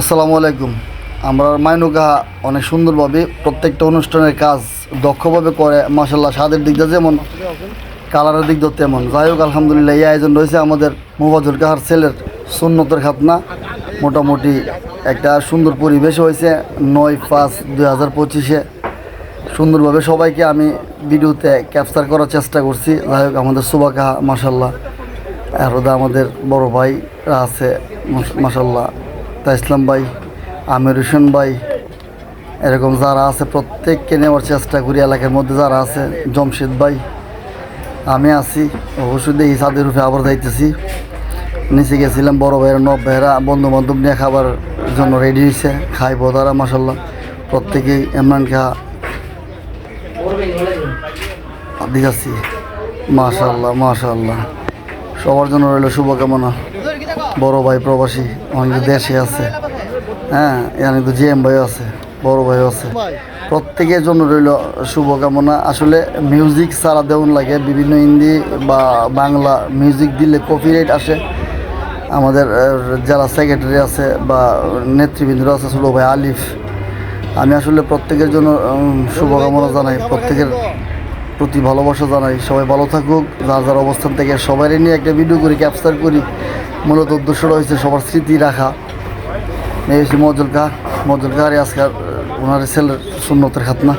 আসসালামু আলাইকুম। আমরা মাইনুকা অনেক সুন্দরভাবে প্রত্যেকটা অনুষ্ঠানের কাজ দক্ষভাবে করে মাসাল্লাহ স্বাদের দিক দিয়ে যেমন, কালারের দিক দিয়ে তেমন। যাই হোক, আলহামদুলিল্লাহ, এই আয়োজন রয়েছে আমাদের মুবাজুল কাহার ছেলের সুন্নতের খাতনা। মোটামুটি একটা সুন্দর পরিবেশ হয়েছে নয় পাঁচ দুই হাজার পঁচিশে। সুন্দরভাবে সবাইকে আমি ভিডিওতে ক্যাপচার করার চেষ্টা করছি। যাই হোক, আমাদের সুবাকা মাসাল্লাহ আর আমাদের বড় ভাইরা আছে মাসাল্লাহ তা ইসলাম ভাই, আমির হোসেন ভাই, এরকম যারা আছে প্রত্যেককে নেওয়ার চেষ্টা করি, এলাকার মধ্যে যারা আছে, জমশেদ ভাই, আমি আছি অবশ্যই দেখি ছাদের রূপে আবার যাইতেছি। নিচে গেছিলাম, বড় ভাইয়েরা নব ভাইয়েরা বন্ধু বান্ধব নিয়ে খাবার জন্য রেডি হয়েছে খাইব তারা মাসাল্লাহ প্রত্যেকেই এমরান খা দিয়েছি মাশাল্লাহ মাশাল্লাহ সবার জন্য রইল শুভকামনা। বড় ভাই প্রবাসী অনেক দেশে আছে। হ্যাঁ এখানে তো জিএম ভাইও আছে, বড় ভাইও আছে। প্রত্যেকের জন্য রইল শুভকামনা। আসলে মিউজিক সারা দেউন লাগে, বিভিন্ন হিন্দি বা বাংলা মিউজিক দিলে কপিরাইট আসে। আমাদের যারা সেক্রেটারি আছে বা নেতৃবৃন্দ আছে, ছোটো ভাই আলিফ। আমি আসলে প্রত্যেকের জন্য শুভকামনা জানাই, প্রত্যেকের প্রতি ভালোবাসা জানাই। সবাই ভালো থাকুক, যার যার অবস্থান থেকে সবাই নিয়ে একটা ভিডিও করি ক্যাপচার করি। মূলত উদ্দেশ্যটা হয়েছে সবার স্মৃতি রাখা। এই হচ্ছে মজল কা মজল কারে আজকাল ওনার ছেলের সুন্নতের খাতনা।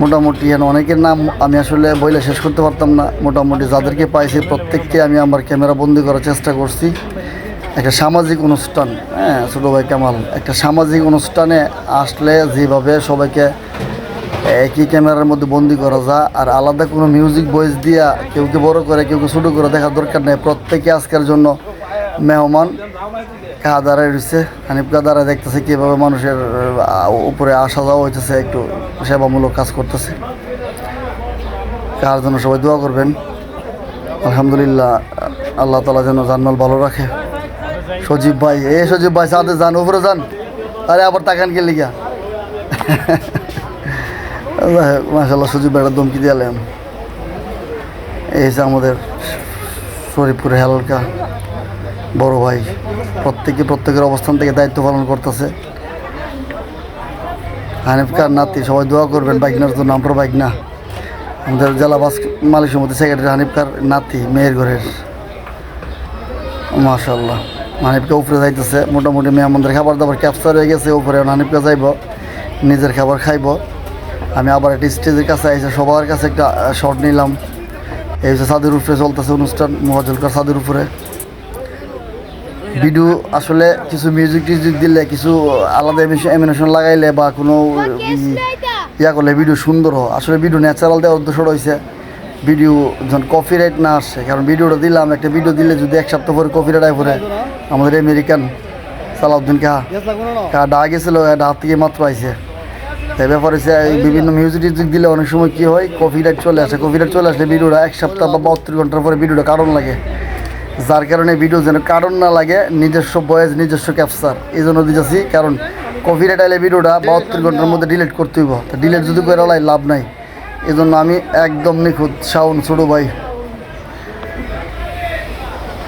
মোটামুটি এখানে অনেকের নাম আমি আসলে বইলে শেষ করতে পারতাম না। মোটামুটি যাদেরকে পাইছি, প্রত্যেককে আমি আমার ক্যামেরা বন্দি করার চেষ্টা করছি। একটা সামাজিক অনুষ্ঠান হ্যাঁ ছোটো ভাই কামাল। একটা সামাজিক অনুষ্ঠানে আসলে যেভাবে সবাইকে একই ক্যামেরার মধ্যে বন্দি করা যা, আর আলাদা কোনো মিউজিক ভয়েস দিয়া কেউকে বড় করে, কেউকে ছোটো করে দেখার দরকার নেই। প্রত্যেকে আজকের জন্য মেহমান। কাহা কাদারায় রয়েছে। হানিফ কাদারা দেখতেছে কীভাবে মানুষের উপরে আসা যাওয়া হইতেছে, একটু সেবামূলক কাজ করতেছে। কার জন্য সবাই দোয়া করবেন? আলহামদুলিল্লাহ, আল্লাহ তালা যেন জানমাল ভালো রাখে। সজীব ভাই, এ সজীব ভাই, সাথে যান, উপরে যান। আরে আবার তাকান কে লিগা মাসাল্লাহ সজীব ভাইটা দমকি দিয়ালাম এই হচ্ছে আমাদের শরীফপুরে হেলালকা বড় ভাই। প্রত্যেকে প্রত্যেকের অবস্থান থেকে দায়িত্ব পালন করতেছে। হানিফ কার নাতি, সবাই দোয়া করবেন বাইকনার জন্য, আমরা বাইক না আমাদের জেলা বাস মালিক সমিতি সেক্রেটারি হানিফ কার নাতি, মেয়ের ঘরের। মাশাল্লাহ হানিফকে উপরে যাইতেছে, মোটামুটি মেহমানদের খাবার দাবার ক্যাপচার হয়ে গেছে, উপরে হানিফকে যাইব, নিজের খাবার খাইব। আমি আবার একটা স্টেজের কাছে আইসে সবার কাছে একটা শট নিলাম। এই হচ্ছে সাদের উপরে চলতেছে অনুষ্ঠান মহাজলকার সাদের উপরে। ভিডিও আসলে কিছু মিউজিক টিউজিক দিলে কিছু আলাদা এমিনেশন লাগাইলে বা কোনো ইয়া করলে ভিডিও সুন্দর হয়। আসলে ভিডিও ন্যাচারাল দেওয়ার উদ্দেশ্য রয়েছে। ভিডিও যখন কপিরাইট না আসে কারণ ভিডিওটা দিলাম একটা ভিডিও দিলে যদি এক সপ্তাহ পরে কপিরাইট আয় পরে আমাদের আমেরিকান সালাউদ্দিন কাহা। কাহা ডা গেছিল ডা থেকে মাত্র আইছে। ব্যাপার এই বিভিন্ন মিউজিক টিউজিক দিলে অনেক সময় কী হয় কপিরাইট চলে আসে। কপিরাইট চলে আসলে ভিডিওটা এক সপ্তাহ বা বাহাত্তর ঘণ্টার পরে ভিডিওটা কারণ লাগে। যার কারণে ভিডিও যেন কারণ না লাগে, নিজস্ব বয়েস নিজস্ব ক্যাপচার এই জন্য দিতেছি। কারণ কপিরাইট আইলে ভিডিওটা বাহাত্তর ঘণ্টার মধ্যে ডিলিট করতে হইব। তো ডিলিট যদি করে লাই লাভ নাই। এই জন্য আমি একদম নিখুঁত শাওন ছোটো ভাই।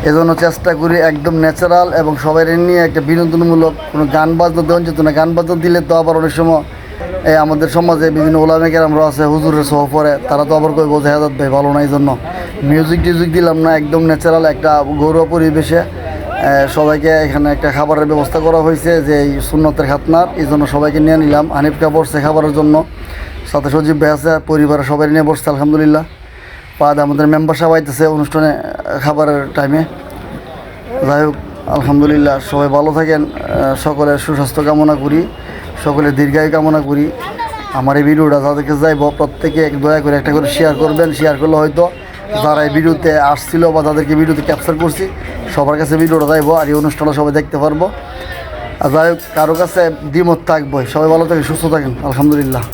এজন্য চেষ্টা করি একদম ন্যাচারাল এবং সবাই নিয়ে একটা বিনোদনমূলক কোনো গান বাজনা দেওয়া যেত না গান বাজনা দিলে তো আবার অনেক সময় এই আমাদের সমাজে বিভিন্ন ওলামেকের আমরা আছে, হুজুরের সহ পরে। তারা তো আবার কই বোঝে ভাই, ভালো না এই জন্য। মিউজিক টিউজিক দিলাম না, একদম ন্যাচারাল একটা গৌরব পরিবেশে। সবাইকে এখানে একটা খাবারের ব্যবস্থা করা হয়েছে যে, এই সুন্নতের খাতনার। এই জন্য সবাইকে নিয়ে নিলাম। হানিফকা বসছে খাবারের জন্য। সাথে সজীব ভাই আছে, পরিবারের সবাই নিয়ে বসছে, আলহামদুলিল্লাহ। পাদ আমাদের মেম্বার সবাই আইতেছে অনুষ্ঠানে, খাবারের টাইমে যাই হোক, আলহামদুলিল্লাহ, সবাই ভালো থাকেন। সকলের সুস্বাস্থ্য কামনা করি। সকলের দীর্ঘায়ু কামনা করি। আমার এই ভিডিওটা তাদেরকে যাইব, প্রত্যেকে এক দয়া করে একটা করে শেয়ার করবেন। শেয়ার করলে হয়তো যারা এই ভিডিওতে আসছিল বা তাদেরকে ভিডিওতে ক্যাপচার করছি, সবার কাছে ভিডিওটা যাইব আর এই অনুষ্ঠানটা সবাই দেখতে পারব। আর যাই হোক, কারও কাছে দ্বিমত থাকব। সবাই ভালো থাকে সুস্থ থাকেন। আলহামদুলিল্লাহ।